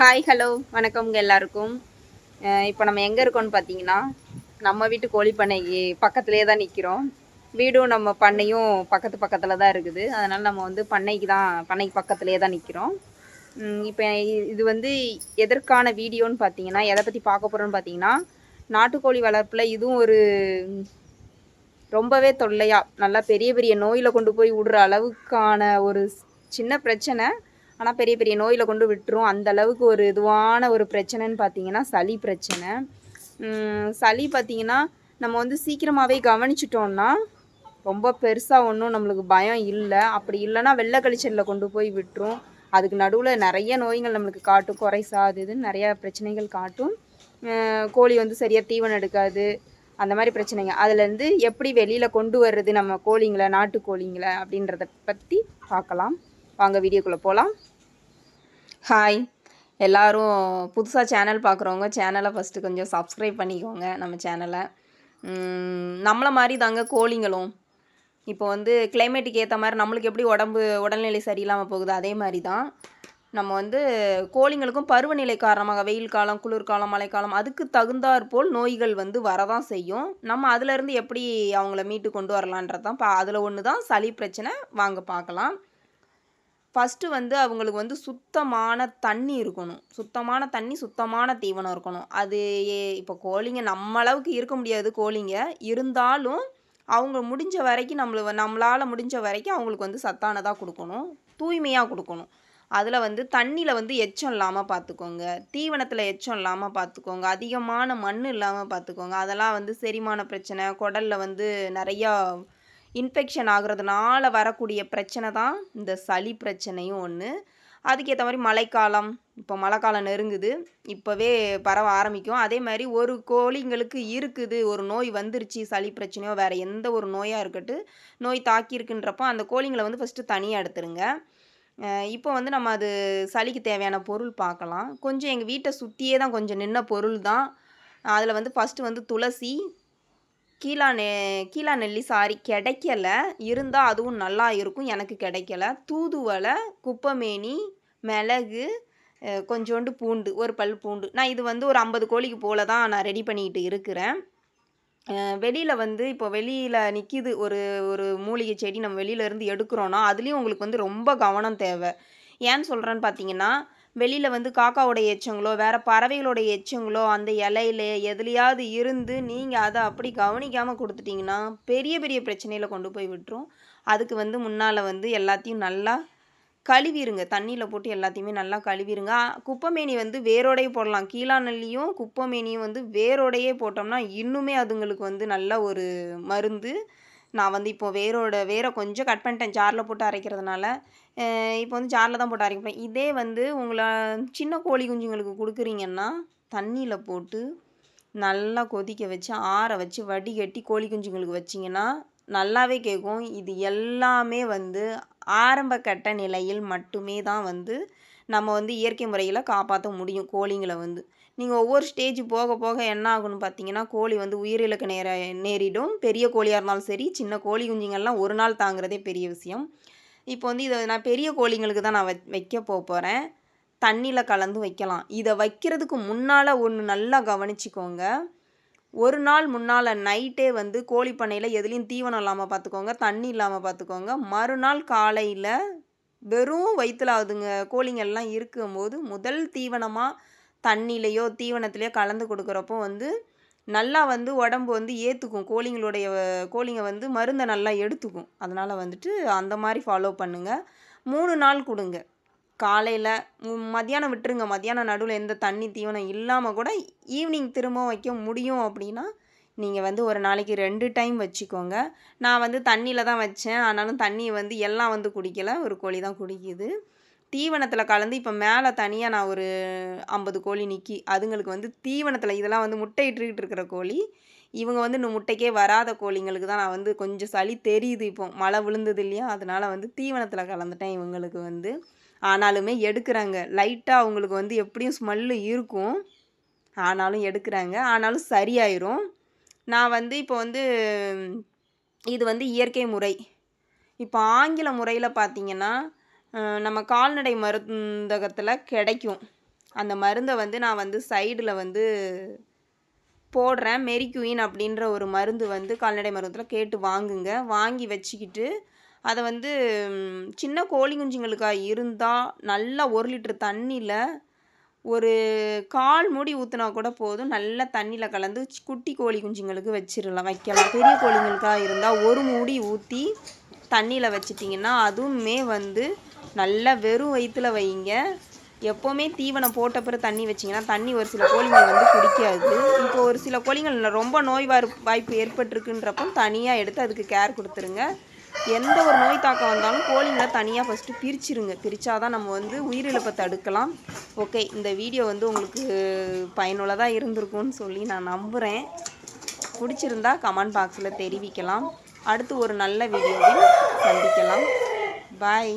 Hi hello வணக்கம்ங்க எல்லாருக்கும். இப்போ நம்ம எங்கே இருக்கோம்னு பார்த்தீங்கன்னா நம்ம வீட்டு கோழி பண்ணைக்கு பக்கத்துலேயே தான் நிற்கிறோம் வீடும் நம்ம பண்ணையும் பக்கத்து பக்கத்தில் தான் இருக்குது. அதனால் நம்ம வந்து பண்ணைக்கு தான் பண்ணைக்கு பக்கத்துலேயே தான் நிற்கிறோம் இப்போ இது வந்து எதற்கான வீடியோன்னு பார்த்தீங்கன்னா எதை பற்றி பார்க்க போகிறோன்னு பார்த்தீங்கன்னா நாட்டுக்கோழி வளர்ப்பில் இதுவும் ஒரு ரொம்பவே தொல்லையாக நல்லா பெரிய பெரிய நோயில் கொண்டு போய் விடுற அளவுக்கான ஒரு சின்ன பிரச்சனை. ஆனால் பெரிய பெரிய நோயில் கொண்டு விட்டுரும். அந்த அளவுக்கு ஒரு இதுவான ஒரு பிரச்சனைன்னு பார்த்தீங்கன்னா சளி பிரச்சனை. சளி பார்த்தீங்கன்னா நம்ம வந்து சீக்கிரமாகவே கவனிச்சிட்டோம்னா ரொம்ப பெருசாக ஒன்றும் நம்மளுக்கு பயம் இல்லை. அப்படி இல்லைன்னா வெள்ளை கழிச்சலில் கொண்டு போய் விட்டுரும். அதுக்கு நடுவில் நிறைய நோய்கள் நம்மளுக்கு காட்டும். குறைசா அது இதுன்னு நிறைய பிரச்சனைகள் காட்டும். கோழி வந்து சரியாக தீவனம் எடுக்காது. அந்த மாதிரி பிரச்சனைங்க. அதுலேருந்து எப்படி வெளியில் கொண்டு வர்றது நம்ம கோழிங்களை நாட்டு கோழிங்களை அப்படின்றத பற்றி பார்க்கலாம். வாங்க வீடியோக்குள்ளே போகலாம் ஹாய் எல்லோரும் புதுசாக சேனல் பார்க்குறவங்க சேனலை ஃபஸ்ட்டு கொஞ்சம் சப்ஸ்கிரைப் பண்ணிக்கோங்க நம்ம சேனலை நம்மளை மாதிரி தாங்க கோழிங்களும். இப்போ வந்து கிளைமேட்டுக்கு ஏற்ற மாதிரி நம்மளுக்கு எப்படி உடம்பு உடல்நிலை சரியில்லாமல் போகுது அதே மாதிரி தான். நம்ம வந்து கோழிங்களுக்கும் பருவநிலை காரணமாக வெயில் காலம் குளிர்காலம் மழைக்காலம் அதுக்கு தகுந்தாற் போல் நோய்கள் வந்து வரதான் செய்யும். நம்ம அதிலேருந்து எப்படி அவங்கள மீட்டு கொண்டு வரலான்றது தான் பா அதில் ஒன்று தான் சளி பிரச்சனை வாங்க பார்க்கலாம். ஃபஸ்ட்டு வந்து அவங்களுக்கு வந்து சுத்தமான தண்ணி இருக்கணும். சுத்தமான தண்ணி சுத்தமான தீவனம் இருக்கணும். அது ஏ- இப்போ கோழிங்க நம்ம அளவுக்கு இருக்க முடியாது கோழிங்க. இருந்தாலும் அவங்க முடிஞ்ச வரைக்கும் நம்மள நம்மளால் முடிஞ்ச வரைக்கும் அவங்களுக்கு வந்து சத்தானதாக கொடுக்கணும். தூய்மையாக கொடுக்கணும். அதில் வந்து தண்ணியில் வந்து எச்சம் இல்லாமல் பார்த்துக்கோங்க தீவனத்தில் எச்சம் இல்லாமல் பார்த்துக்கோங்க அதிகமான மண் இல்லாமல் பார்த்துக்கோங்க அதெல்லாம் வந்து செரிமான பிரச்சனை குடலில் வந்து நிறையா இன்ஃபெக்ஷன் ஆகிறதுனால வரக்கூடிய பிரச்சனை தான் இந்த சளி பிரச்சனையும் ஒன்று அதுக்கேற்ற மாதிரி மழைக்காலம் இப்போ மழைக்காலம் நெருங்குது. இப்போவே பரவ ஆரம்பிக்கும். அதே மாதிரி ஒரு கோழிங்களுக்கு இருக்குது ஒரு நோய் வந்துருச்சு சளி பிரச்சனையோ வேறு எந்த ஒரு நோயாக இருக்கட்டும் நோய் தாக்கியிருக்குன்றப்போ அந்த கோழிங்களை வந்து ஃபஸ்ட்டு தனியாக எடுத்துருங்க. இப்போ வந்து நம்ம அது சளிக்கு தேவையான பொருள் பார்க்கலாம். கொஞ்சம் எங்கள் வீட்டை சுற்றியே தான் கொஞ்சம் நின்ன பொருள் தான். அதில் வந்து ஃபஸ்ட்டு வந்து துளசி கீழா நெ கீழா நெல்லி சாரி கிடைக்கல. இருந்தால் அதுவும் நல்லா இருக்கும். எனக்கு கிடைக்கல. தூதுவளை குப்பைமேனி மிளகு கொஞ்சோண்டு பூண்டு ஒரு பல் பூண்டு. நான் இது வந்து ஒரு ஐம்பது கோழிக்கு போல தான் நான் ரெடி பண்ணிக்கிட்டு இருக்கிறேன். வெளியில் வந்து இப்போ வெளியில் நிற்கிது ஒரு ஒரு மூலிகை செடி நம்ம வெளியிலேருந்து எடுக்கிறோன்னா அதுலேயும் உங்களுக்கு வந்து ரொம்ப கவனம் தேவை. ஏன்னு சொல்கிறேன்னு பார்த்தீங்கன்னா வெளியில் வந்து காக்காவோட எச்சங்களோ வேறு பறவைகளோட எச்சங்களோ அந்த இலையில எதுலையாவது இருந்து நீங்கள் அதை அப்படி கவனிக்காமல் கொடுத்துட்டிங்கன்னா பெரிய பெரிய பிரச்சனையில் கொண்டு போய் விட்டுரும். அதுக்கு வந்து முன்னால் வந்து எல்லாத்தையும் நல்லா கழுவிருங்க. தண்ணியில் போட்டு எல்லாத்தையுமே நல்லா கழுவிருங்க. குப்பமேனி குப்பைமேனி வந்து வேரோடையே போடலாம். கீழாநெல்லியும் குப்பைமேனியும் வந்து வேரோடையே போட்டோம்னா இன்னுமே அதுங்களுக்கு வந்து நல்ல ஒரு மருந்து நான் வந்து இப்போ வேரோட வேரை கொஞ்சம் கட் பண்ணிட்டேன் ஜாரில் போட்டு அரைக்கிறதுனால. இப்போ வந்து ஜாரில் தான் போட்டு அரைக்கிறேன் இதே வந்து உங்களை சின்ன கோழி குஞ்சுங்களுக்கு கொடுக்குறீங்கன்னா தண்ணியில் போட்டு நல்லா கொதிக்க வச்சு ஆற வச்சு வடிகட்டி கோழி குஞ்சுங்களுக்கு வச்சிங்கன்னா நல்லாவே கேட்கும். இது எல்லாமே வந்து ஆரம்ப கட்ட நிலையில் மட்டுமே தான் வந்து நம்ம வந்து இயற்கை முறையில் காப்பாற்ற முடியும் கோழிங்களை வந்து. நீங்கள் ஒவ்வொரு ஸ்டேஜ் போக போக என்ன ஆகும்னு பார்த்தீங்கன்னா கோழி வந்து உயிரிழக்க நேர நேரிடும். பெரிய கோழியாக இருந்தாலும் சரி சின்ன கோழி குஞ்சுங்கள்லாம் ஒரு நாள் தாங்குறதே பெரிய விஷயம். இப்போ வந்து இதை நான் பெரிய கோழிங்களுக்கு தான் நான் வைக்க போக போகிறேன் தண்ணியில் கலந்து வைக்கலாம். இதை வைக்கிறதுக்கு முன்னால் ஒன்று நல்லா கவனிச்சுக்கோங்க. ஒரு நாள் முன்னால் நைட்டே வந்து கோழி பண்ணையில் எதுலேயும் தீவனம் இல்லாமல் பார்த்துக்கோங்க தண்ணி இல்லாமல் பார்த்துக்கோங்க மறுநாள் காலையில் வெறும் வயிற்றுல அதுங்க கோழிங்கள்லாம் இருக்கும்போது முதல் தீவனமாக தண்ணியிலையோ தீவனத்துலையோ கலந்து கொடுக்குறப்போ வந்து நல்லா வந்து உடம்பு வந்து ஏற்றுக்கும் கோழிங்களுடைய கோழிங்க வந்து மருந்தை நல்லா எடுத்துக்கும். அதனால் வந்துட்டு அந்த மாதிரி ஃபாலோ பண்ணுங்கள் மூணு நாள் கொடுங்க. காலையில் மத்தியானம் விட்டுருங்க. மத்தியானம் நடுவில் எந்த தண்ணி தீவனம் இல்லாமல் கூட ஈவினிங் திரும்ப வைக்க முடியும் அப்படின்னா நீங்கள் வந்து ஒரு நாளைக்கு ரெண்டு டைம் வச்சுக்கோங்க. நான் வந்து தண்ணியில் தான் வச்சேன். ஆனாலும் தண்ணியை வந்து எல்லாம் வந்து குடிக்கலை. ஒரு கோழி தான் குடிக்குது. தீவனத்தில் கலந்து இப்போ மேலே தனியாக நான் ஒரு ஐம்பது கோழி நிற்கி அதுங்களுக்கு வந்து தீவனத்தில் இதெல்லாம் வந்து முட்டையிட்டுக்கிட்டு இருக்கிற கோழி இவங்க வந்து இன்னும் முட்டைக்கே வராத கோழிங்களுக்கு தான் நான் வந்து கொஞ்சம் சளி தெரியுது இப்போ. மழை விழுந்தது இல்லையா? அதனால் வந்து தீவனத்தில் கலந்துட்டேன் இவங்களுக்கு வந்து. ஆனாலுமே எடுக்கிறாங்க. லைட்டாக அவங்களுக்கு வந்து எப்படியும் ஸ்மெல்லு இருக்கும். ஆனாலும் எடுக்கிறாங்க. ஆனாலும் சரியாயிரும். நான் வந்து இப்போ வந்து இது வந்து இயற்கை முறை. இப்போ ஆங்கில முறையில் பார்த்தீங்கன்னா நம்ம கால்நடை மருந்தகத்தில் கிடைக்கும். அந்த மருந்தை வந்து நான் வந்து சைடில் வந்து போடுறேன். மெரிக்யூயின் அப்படின்ற ஒரு மருந்து வந்து கால்நடை மருந்தத்தில் கேட்டு வாங்குங்க. வாங்கி வச்சுக்கிட்டு அதை வந்து சின்ன கோழி குஞ்சுங்களுக்காக இருந்தால் நல்லா ஒரு லிட்டர் தண்ணியில் ஒரு கால் மூடி ஊற்றினா கூட போதும். நல்லா தண்ணியில் கலந்து குட்டி கோழி குஞ்சுங்களுக்கு வச்சிடலாம் வைக்கலாம். பெரிய கோழிங்களுக்காக இருந்தால் ஒரு மூடி ஊற்றி தண்ணியில் வச்சிட்டிங்கன்னா அதுவுமே வந்து நல்லா வெறும் வயிற்றுல வைங்க. எப்போவுமே தீவனம் போட்ட பிறகு தண்ணி வச்சிங்கன்னா தண்ணி ஒரு சில கோழிங்கள் வந்து குடிக்காது. இப்போ ஒரு சில கோழிங்கள் ரொம்ப நோய் வாய்ப்பு ஏற்பட்டிருக்குன்றப்போ தனியாக எடுத்து அதுக்கு கேர் கொடுத்துருங்க. எந்த ஒரு நோய் தாக்கம் வந்தாலும் கோழிங்களை தனியாக ஃபஸ்ட்டு பிரிச்சிருங்க. பிரித்தாதான் நம்ம வந்து உயிரிழப்பை தடுக்கலாம். ஓகே இந்த வீடியோ வந்து உங்களுக்கு பயனுள்ளதாக இருந்திருக்கும்னு சொல்லி நான் நம்புகிறேன் பிடிச்சிருந்தா கமெண்ட் பாக்ஸில் தெரிவிக்கலாம். அடுத்து ஒரு நல்ல வீடியோவில் சந்திக்கலாம். பாய்